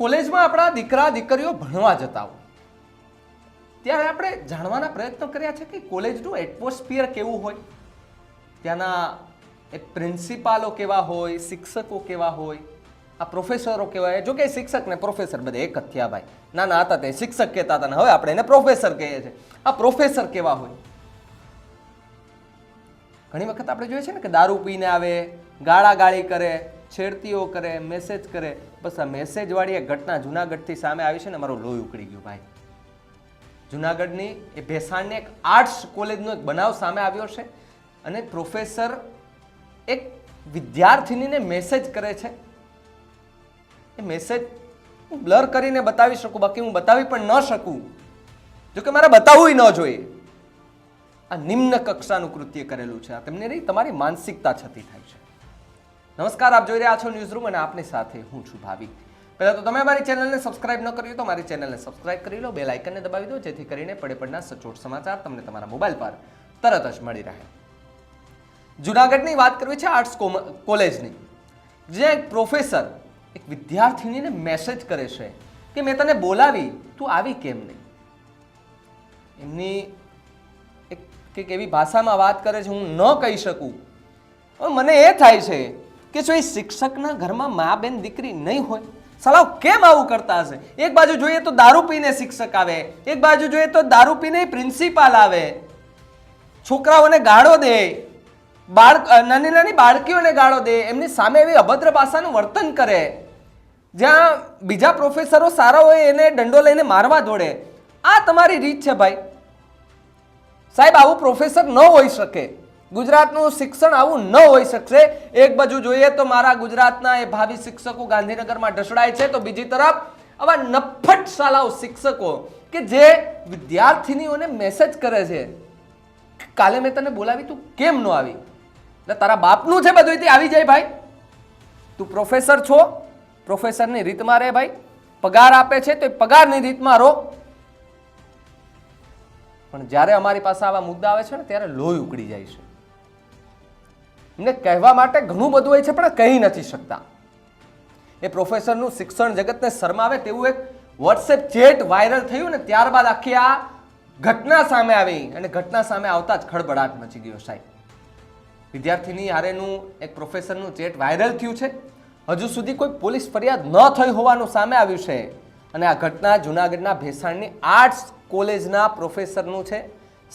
કોલેજમાં આપણા દીકરા, દીકરીઓ ભણવા જતા હોય. ત્યારે આપણે જાણવાના પ્રયત્નો કર્યા છે કે કોલેજનું એટમોસ્ફિયર કેવું હોય? ત્યાંના એ પ્રિન્સિપાલો કેવા હોય, શિક્ષકો કેવા હોય, આ પ્રોફેસરો કેવા હોય? જો કે શિક્ષક ને પ્રોફેસર બધે એક જ થયા ભાઈ. નાના હતા તે શિક્ષક કહેતા હતા ને હવે આપણે એને પ્રોફેસર કહીએ છીએ. આ પ્રોફેસર કેવા હોય? ઘણી વખત આપણે જોઈએ છે ને કે દારૂ પીને આવે ગાળા ગાળી કરે છેડતીઓ કરે મેસેજ કરે. બસ આ મેસેજવાળી એ ઘટના જુનાગઢથી સામે આવી છે ને મારું લોહી ઉકળી ગયું ભાઈ. જુનાગઢની એ ભેસાણની એક આર્ટ્સ કોલેજનો એક બનાવ સામે આવ્યો છે અને પ્રોફેસર એક વિદ્યાર્થિનીને મેસેજ કરે છે. એ મેસેજ હું બ્લર કરીને બતાવી શકું, બાકી હું બતાવી પણ ન શકું. જોકે મારે બતાવવું ન જોઈએ. આ નિમ્ન કક્ષાનું કૃત્ય કરેલું છે. આ તમને નહીં તમારી માનસિકતા છતી થાય છે. નમસ્કાર, આપ જોઈ રહ્યા છો ન્યૂઝ રૂમ અને આપની સાથે હું છું ભાવિક. પહેલાં તો તમે મારી ચેનલને સબસ્ક્રાઇબ ન કરી તો મારી ચેનલને સબસ્ક્રાઇબ કરી લો બે લાઇકનને દબાવી દો, જેથી કરીને પડે પડના સચોટ સમાચાર તમને તમારા મોબાઈલ પર તરત જ મળી રહે. જુનાગઢની વાત કરવી છે આર્ટ્સ કોલેજની, જ્યાં એક પ્રોફેસર એક વિદ્યાર્થીનીને મેસેજ કરે છે કે, મેં તને બોલાવી, તું આવી કેમ નહીં? એમની એક કંઈક એવી ભાષામાં વાત કરે છે, હું ન કહી શકું. મને એ થાય છે કે જો એ શિક્ષકના ઘરમાં મા બેન દીકરી નહીં હોય સલાવ કેમ આવું કરતા હશે? એક બાજુ જોઈએ તો દારૂ પીને શિક્ષક આવે, એક બાજુ જોઈએ તો દારૂ પીને પ્રિન્સિપાલ આવે. છોકરાઓને ગાળો દે, બાળક નાની નાની બાળકીઓને ગાળો દે, એમની સામે એવી અભદ્ર ભાષાનું વર્તન કરે. જ્યાં બીજા પ્રોફેસરો સારા હોય એને દંડો લઈને મારવા દોડે. આ તમારી રીત છે ભાઈ. સાહેબ, આવું પ્રોફેસર ન હોઈ શકે. ગુજરાતનું શિક્ષણ આવું ન હોઈ શકશે. એક બાજુ જોઈએ તો મારા ગુજરાતના એ ભાવિ શિક્ષકો ગાંધીનગરમાં ઢસડાય છે, તો બીજી તરફ આવા નફટ શાલાઓ શિક્ષકો કે જે વિદ્યાર્થીનીઓને મેસેજ કરે છે, કાલે મેં તને બોલાવી, તું કેમ ન આવી? એટલે તારા બાપનું છે બધું આવી જાય ભાઈ. તું પ્રોફેસર છો પ્રોફેસરની રીતમાં રહે ભાઈ. પગાર આપે છે તો એ પગારની રીતમાં રહો. પણ જ્યારે અમારી પાસે આવા મુદ્દા આવે છે ને, ત્યારે લોહી ઉકળી જાય છે. એમને કહેવા માટે ઘણું બધું હોય છે, પણ કહી નથી શકતા. એ પ્રોફેસરનું શિક્ષણ જગતને શરમાવે તેવું એક વોટ્સએપ ચેટ વાયરલ થયું ને ત્યારબાદ આખી આ ઘટના સામે આવી અને ઘટના સામે આવતા જ ખળબડાટ મચી ગયો સાહેબ. વિદ્યાર્થીની હારેનું એક પ્રોફેસરનું ચેટ વાયરલ થયું છે. હજુ સુધી કોઈ પોલીસ ફરિયાદ ન થઈ હોવાનું સામે આવ્યું છે. અને આ ઘટના જુનાગઢના ભેસાણની આર્ટ્સ કોલેજના પ્રોફેસરનું છે.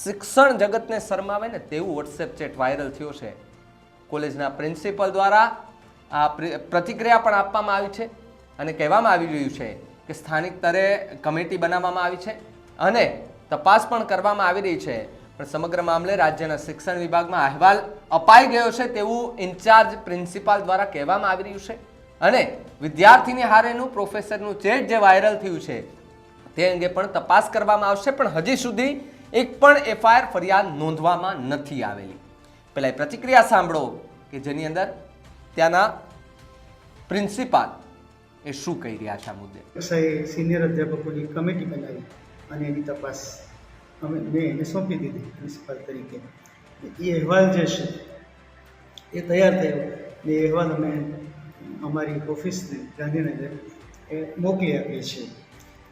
શિક્ષણ જગતને શરમાવે ને તેવું વોટ્સએપ ચેટ વાયરલ થયો છે. કોલેજના પ્રિન્સિપલ દ્વારા આ પ્રતિક્રિયા પણ આપવામાં આવી છે અને કહેવામાં આવી રહ્યું છે કે સ્થાનિક સ્તરે કમિટી બનાવવામાં આવી છે અને તપાસ પણ કરવામાં આવી રહી છે. પણ સમગ્ર મામલે રાજ્યના શિક્ષણ વિભાગમાં અહેવાલ અપાઈ ગયો છે તેવું ઇન્ચાર્જ પ્રિન્સિપાલ દ્વારા કહેવામાં આવી રહ્યું છે અને વિદ્યાર્થીની હારેનું પ્રોફેસરનું ચેટ જે વાયરલ થયું છે તે અંગે પણ તપાસ કરવામાં આવશે, પણ હજી સુધી એક પણ એફઆઈઆર ફરિયાદ નોંધવામાં નથી આવેલી. પહેલા એ પ્રતિક્રિયા સાંભળો કે જેની અંદર ત્યાંના પ્રિન્સિપાલ એ શું કહી રહ્યા છે આ મુદ્દે. કક્ષાએ સિનિયર અધ્યાપકોની કમિટી બનાવી અને એની તપાસ અમે મેં એને સોંપી દીધી પ્રિન્સિપાલ તરીકે. એ અહેવાલ જે છે, એ તૈયાર થયો. એ અહેવાલ અમે અમારી ઓફિસને ગાંધીનગર એ મોકલી આપીએ છીએ.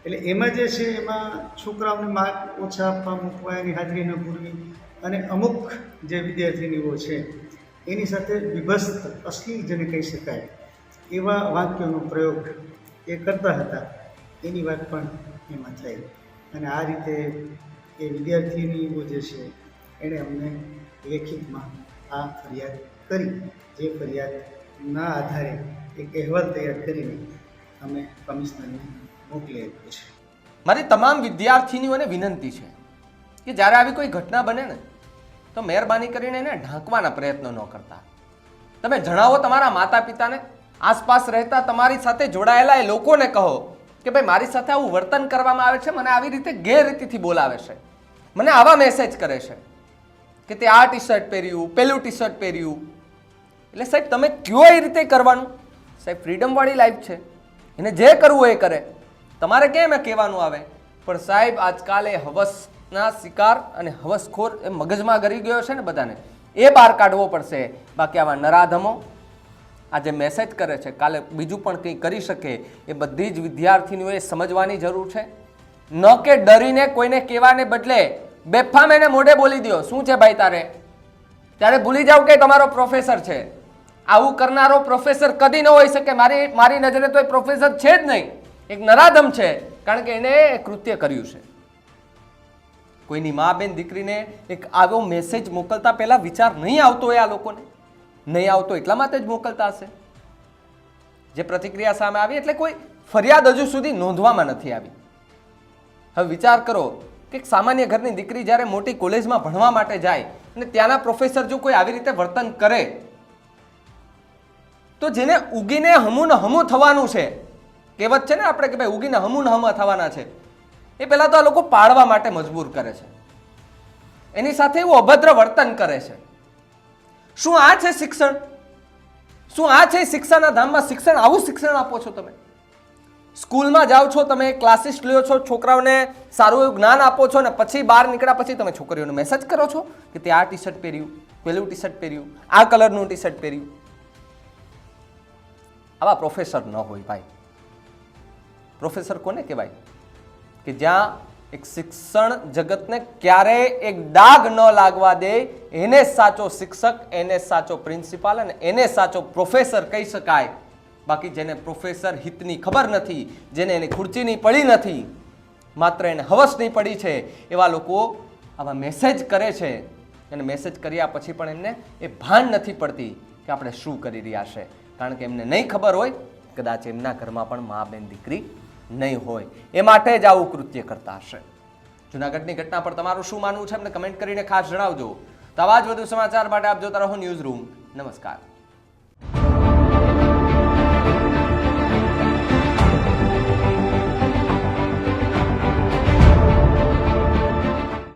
એટલે એમાં જે છે, એમાં છોકરાઓને માર્ક ઓછા આપવા, મૂકવા, એની હાજરી ન પૂરવી અને અમુક જે વિદ્યાર્થીનીઓ છે, એની સાથે વિભસ્ત, અશ્લીલ જેને કહી શકાય, એવા વાક્યોનો પ્રયોગ એ કરતા હતા. એની વાત પણ એમાં થઈ. અને આ રીતે એ વિદ્યાર્થીનીઓ જે છે, એણે અમને લેખિતમાં આ ફરિયાદ કરી. જે ફરિયાદના આધારે એક અહેવાલ તૈયાર કરીને અમે કમિશનરને મોકલી આપ્યો છે. મારી તમામ વિદ્યાર્થીનીઓને વિનંતી છે કે જ્યારે આવી કોઈ ઘટના બને ને તો મહેરબાની કરીને એને ઢાંકવાના પ્રયત્નો ન કરતા. તમે જણાવો તમારા માતા પિતાને આસપાસ રહેતા તમારી સાથે જોડાયેલા એ લોકોને કહો કે ભાઈ, મારી સાથે આવું વર્તન કરવામાં આવે છે, મને આવી રીતે ગેરરીતિથી બોલાવે છે. મને આવા મેસેજ કરે છે કે તે આ ટી શર્ટ પહેર્યું, પેલું ટી શર્ટ પહેર્યું. એટલે સાહેબ, તમે કયો એ રીતે કરવાનું? સાહેબ ફ્રીડમવાળી લાઈફ છે. એને જે કરવું એ કરે. તમારે કેમ એ કહેવાનું આવે? પણ સાહેબ, આજકાલ એ હવસના શિકાર અને હવસખોર એ મગજમાં ગરી ગયો છે ને બધાને. એ બહાર કાઢવો પડશે. બાકી આવા નરાધમો આજે મેસેજ કરે છે. કાલે બીજું પણ કંઈ કરી શકે એ બધી જ વિદ્યાર્થીનીઓએ સમજવાની જરૂર છે. ન કે ડરીને કોઈને કહેવાને બદલે બેફામ એને મોઢે બોલી દો શું છે ભાઈ તારે? ત્યારે ભૂલી જાવ કે તમારો પ્રોફેસર છે. આવું કરનારો પ્રોફેસર કદી ન હોઈ શકે. મારી મારી નજરે તો એ પ્રોફેસર છે જ નહીં. એક નરાધમ છે. કારણ કે એને કૃત્ય કર્યું છે. કોઈની મા બેન દીકરીને એક આવો મેસેજ મોકલતા પહેલાં વિચાર નહીં આવતો હોય આ લોકોને? નહીં આવતો એટલા માટે જ મોકલતા હશે? જે પ્રતિક્રિયા સામે આવી એટલે કોઈ ફરિયાદ હજુ સુધી નોંધવામાં નથી આવી. હવે વિચાર કરો કે સામાન્ય ઘરની દીકરી જ્યારે મોટી કોલેજમાં ભણવા માટે જાય અને ત્યાંના પ્રોફેસર જો કોઈ આવી રીતે વર્તન કરે, તો જેને ઉગીને હમું હમું થવાનું છે, કહેવત છે ને આપણે કે ભાઈ ઉગીને હમું હમા થવાના છે. એ પહેલાં તો આ લોકો પાડવા માટે મજબૂર કરે છે. એની સાથે એવું અભદ્ર વર્તન કરે છે. શું આ છે શિક્ષણ? શું આ છે શિક્ષાના ધામમાં શિક્ષણ, આવું શિક્ષણ આપો છો તમે? સ્કૂલમાં જાઓ છો, તમે ક્લાસીસ લ્યો છો, છોકરાઓને સારું એવું જ્ઞાન આપો છો ને પછી બહાર નીકળ્યા પછી તમે છોકરીઓને મેસેજ કરો છો કે તે આ ટી શર્ટ પહેર્યું પેલું ટી શર્ટ પહેર્યું, આ કલરનું ટી શર્ટ પહેર્યું. આવા પ્રોફેસર ન હોય ભાઈ. પ્રોફેસર કોને કહેવાય? કે જ્યાં એક શિક્ષણ જગતને ક્યારેય એક ડાઘ ન લાગવા દે, એને સાચો શિક્ષક, એને સાચો પ્રિન્સિપાલ અને એને સાચો પ્રોફેસર કહી શકાય. બાકી જેને પ્રોફેસર હિતની ખબર નથી, જેને એની ખુરચીની પડી નથી, માત્ર એને હવસની પડી છે, એવા લોકો આવા મેસેજ કરે છે. અને મેસેજ કર્યા પછી પણ એમને એ ભાન નથી પડતી કે આપણે શું કરી રહ્યા છે. કારણ કે એમને નહીં ખબર હોય, કદાચ એમના ઘરમાં પણ મા બેન દીકરી નહીં હોય. એ માટે જ આવું કૃત્ય કરતા હશે. જુનાગઢની ઘટના પર તમારું શું માનવું છે? અમને કમેન્ટ કરીને ખાસ જણાવજો. તો આવા જ વધુ સમાચાર માટે આપ જોતા રહો ન્યૂઝ રૂમ. નમસ્કાર.